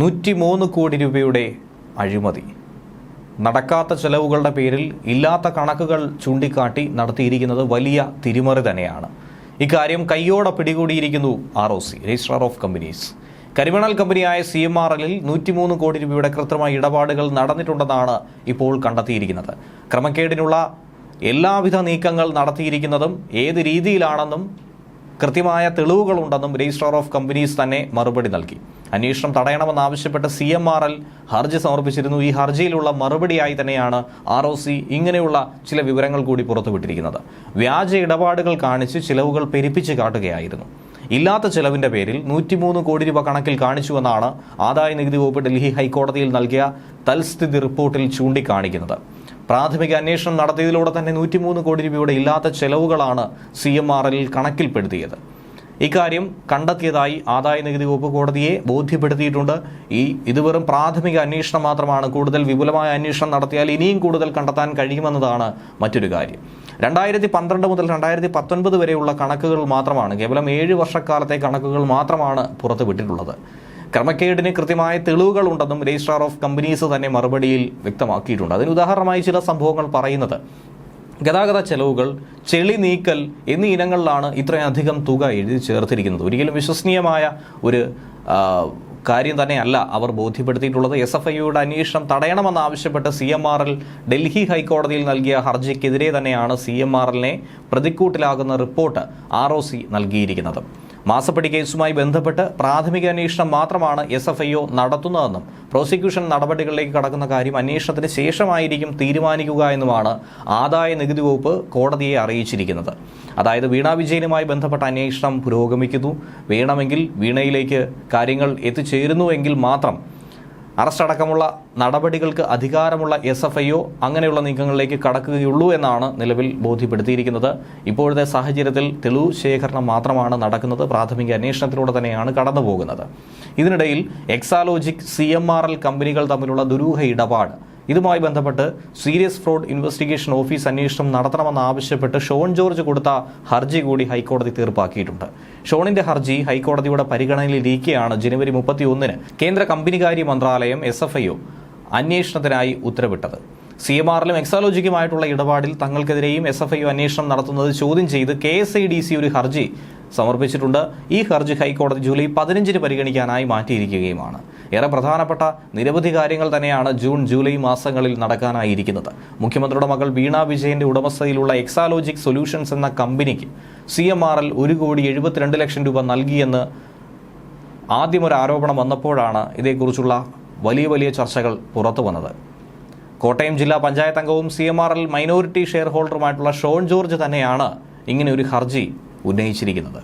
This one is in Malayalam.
നൂറ്റിമൂന്ന് കോടി രൂപയുടെ അഴിമതി. നടക്കാത്ത ചെലവുകളുടെ പേരിൽ ഇല്ലാത്ത കണക്കുകൾ ചൂണ്ടിക്കാട്ടി നടത്തിയിരിക്കുന്നത് വലിയ തിരിമറി തന്നെയാണ്. ഇക്കാര്യം കയ്യോടെ പിടികൂടിയിരിക്കുന്നു R O C registrar of companies കരിമണൽ കമ്പനിയായ സി എം ആർ എല്ലിൽ നൂറ്റിമൂന്ന് കോടി രൂപയുടെ കൃത്രിമ ഇടപാടുകൾ നടന്നിട്ടുണ്ടെന്നാണ് ഇപ്പോൾ കണ്ടെത്തിയിരിക്കുന്നത്. ക്രമക്കേടിനുള്ള എല്ലാവിധ നീക്കങ്ങൾ നടത്തിയിരിക്കുന്നതും ഏത് രീതിയിലാണെന്നും കൃത്യമായ തെളിവുകളുണ്ടെന്നും രജിസ്ട്രാർ ഓഫ് കമ്പനീസ് തന്നെ മറുപടി നൽകി. അന്വേഷണം തടയണമെന്നാവശ്യപ്പെട്ട് സി എം ആർ എൽ ഹർജി സമർപ്പിച്ചിരുന്നു. ഈ ഹർജിയിലുള്ള മറുപടിയായി തന്നെയാണ് ആർ ഒ സി ഇങ്ങനെയുള്ള ചില വിവരങ്ങൾ കൂടി പുറത്തുവിട്ടിരിക്കുന്നത്. വ്യാജ ഇടപാടുകൾ കാണിച്ച് ചിലവുകൾ പെരുപ്പിച്ച് കാട്ടുകയായിരുന്നു. ഇല്ലാത്ത ചെലവിന്റെ പേരിൽ നൂറ്റിമൂന്ന് കോടി രൂപ കണക്കിൽ കാണിച്ചുവെന്നാണ് ആദായ നികുതി വകുപ്പ് ഡൽഹി ഹൈക്കോടതിയിൽ നൽകിയ തൽസ്ഥിതി റിപ്പോർട്ടിൽ ചൂണ്ടിക്കാണിക്കുന്നത്. പ്രാഥമിക അന്വേഷണം നടത്തിയതിലൂടെ തന്നെ നൂറ്റിമൂന്ന് കോടി രൂപയുടെ ഇല്ലാത്ത ചെലവുകളാണ് സി എം ആർ എല്ലിൽ കണക്കിൽപ്പെടുത്തിയത്. ഇക്കാര്യം കണ്ടെത്തിയതായി ആദായ നികുതി വകുപ്പ് കോടതിയെ ബോധ്യപ്പെടുത്തിയിട്ടുണ്ട്. ഈ ഇത് വെറും പ്രാഥമിക അന്വേഷണം മാത്രമാണ്. കൂടുതൽ വിപുലമായ അന്വേഷണം നടത്തിയാൽ ഇനിയും കൂടുതൽ കണ്ടെത്താൻ കഴിയുമെന്നതാണ് മറ്റൊരു കാര്യം. രണ്ടായിരത്തി പന്ത്രണ്ട് മുതൽ രണ്ടായിരത്തി പത്തൊൻപത് വരെയുള്ള കണക്കുകൾ മാത്രമാണ്. കേവലം ഏഴ് വർഷക്കാലത്തെ കണക്കുകൾ മാത്രമാണ് പുറത്തുവിട്ടിട്ടുള്ളത്. ക്രമക്കേടിന് കൃത്യമായ തെളിവുകൾ ഉണ്ടെന്നും രജിസ്ട്രാർ ഓഫ് കമ്പനീസ് തന്നെ മറുപടിയിൽ വ്യക്തമാക്കിയിട്ടുണ്ട്. അതിന് ഉദാഹരണമായി ചില സംഭവങ്ങൾ പറയുന്നത്. ഗതാഗത ചെലവുകൾ ചെളി നീക്കൽ എന്നീ ഇനങ്ങളിലാണ് ഇത്രയധികം തുക എഴുതി ചേർത്തിരിക്കുന്നത്. ഒരിക്കലും വിശ്വസനീയമായ ഒരു കാര്യം തന്നെയല്ല അവർ ബോധ്യപ്പെടുത്തിയിട്ടുള്ളത്. എസ് എഫ് ഐയുടെ അന്വേഷണം തടയണമെന്നാവശ്യപ്പെട്ട് C M R L Delhi ഹൈക്കോടതിയിൽ നൽകിയ ഹർജിക്കെതിരെ തന്നെയാണ് സി എം ആർ എല്ലിനെ പ്രതിക്കൂട്ടിലാകുന്ന റിപ്പോർട്ട് ആർ ഒ സി നൽകിയിരിക്കുന്നത്. മാസപ്പടി കേസുമായി ബന്ധപ്പെട്ട് പ്രാഥമിക അന്വേഷണം മാത്രമാണ് എസ് എഫ് ഐ ഒ നടത്തുന്നതെന്നും പ്രോസിക്യൂഷൻ നടപടികളിലേക്ക് കടക്കുന്ന കാര്യം അന്വേഷണത്തിന് ശേഷമായിരിക്കും തീരുമാനിക്കുക എന്നുമാണ് ആദായ നികുതി വകുപ്പ് കോടതിയെ അറിയിച്ചിരിക്കുന്നത്. അതായത് വീണ വിജയനുമായി ബന്ധപ്പെട്ട അന്വേഷണം പുരോഗമിക്കുന്നു. വേണമെങ്കിൽ വീണയിലേക്ക് കാര്യങ്ങൾ എത്തിച്ചേരുന്നുവെങ്കിൽ മാത്രം അറസ്റ്റ് അടക്കമുള്ള നടപടികൾക്ക് അധികാരമുള്ള എസ് എഫ് ഐ ഒ അങ്ങനെയുള്ള നീക്കങ്ങളിലേക്ക് കടക്കുകയുള്ളൂ എന്നാണ് നിലവിൽ ബോധ്യപ്പെടുത്തിയിരിക്കുന്നത്. ഇപ്പോഴത്തെ സാഹചര്യത്തിൽ തെളിവ് ശേഖരണം മാത്രമാണ് നടക്കുന്നത്. പ്രാഥമിക അന്വേഷണത്തിലൂടെ തന്നെയാണ് കടന്നു പോകുന്നത് ഇതിനിടയിൽ എക്സാലോജിക് സി കമ്പനികൾ തമ്മിലുള്ള ദുരൂഹ ഇടപാട് ഇതുമായി ബന്ധപ്പെട്ട് സീരിയസ് ഫ്രോഡ് ഇൻവെസ്റ്റിഗേഷൻ ഓഫീസ് അന്വേഷണം നടത്തണമെന്നാവശ്യപ്പെട്ട് ഷോൺ ജോർജ് കൊടുത്ത ഹർജി കൂടി ഹൈക്കോടതി തീർപ്പാക്കിയിട്ടുണ്ട്. ഷോണിന്റെ ഹർജി ഹൈക്കോടതിയുടെ പരിഗണനയിലിരിക്കെയാണ് ജനുവരി മുപ്പത്തി ഒന്നിന് കേന്ദ്ര കമ്പനികാര്യ മന്ത്രാലയം എസ് എഫ് ഐ ഒ അന്വേഷണത്തിനായി ഉത്തരവിട്ടത്. സി എം ആറിലും എക്സാലോജിക്കുമായിട്ടുള്ള ഇടപാടിൽ തങ്ങൾക്കെതിരെയും എസ് എഫ് ഐ അന്വേഷണം നടത്തുന്നത് ചോദ്യം ചെയ്ത് K S I D C ഒരു ഹർജി സമർപ്പിച്ചിട്ടുണ്ട്. ഈ ഹർജി ഹൈക്കോടതി ജൂലൈ പതിനഞ്ചിന് പരിഗണിക്കാനായി മാറ്റിയിരിക്കുകയുമാണ്. ഏറെ പ്രധാനപ്പെട്ട നിരവധി കാര്യങ്ങൾ തന്നെയാണ് ജൂൺ ജൂലൈ മാസങ്ങളിൽ നടക്കാനായിരിക്കുന്നത്. മുഖ്യമന്ത്രിയുടെ മകൾ വീണ വിജയന്റെ ഉടമസ്ഥതയിലുള്ള എക്സാലോജിക് സൊല്യൂഷൻസ് എന്ന കമ്പനിക്ക് സി എം ആറിൽ ഒരു കോടി എഴുപത്തിരണ്ട് ലക്ഷം രൂപ നൽകിയെന്ന് ആദ്യം ആരോപണം വന്നപ്പോഴാണ് ഇതേക്കുറിച്ചുള്ള വലിയ വലിയ ചർച്ചകൾ പുറത്തു വന്നത് കോട്ടയം ജില്ലാ പഞ്ചായത്ത് അംഗവും C M R L minority share ഹോൾഡറുമായിട്ടുള്ള Shone George തന്നെയാണ് ഇങ്ങനെ ഒരു ഹർജി ഉന്നയിച്ചിരിക്കുന്നത്.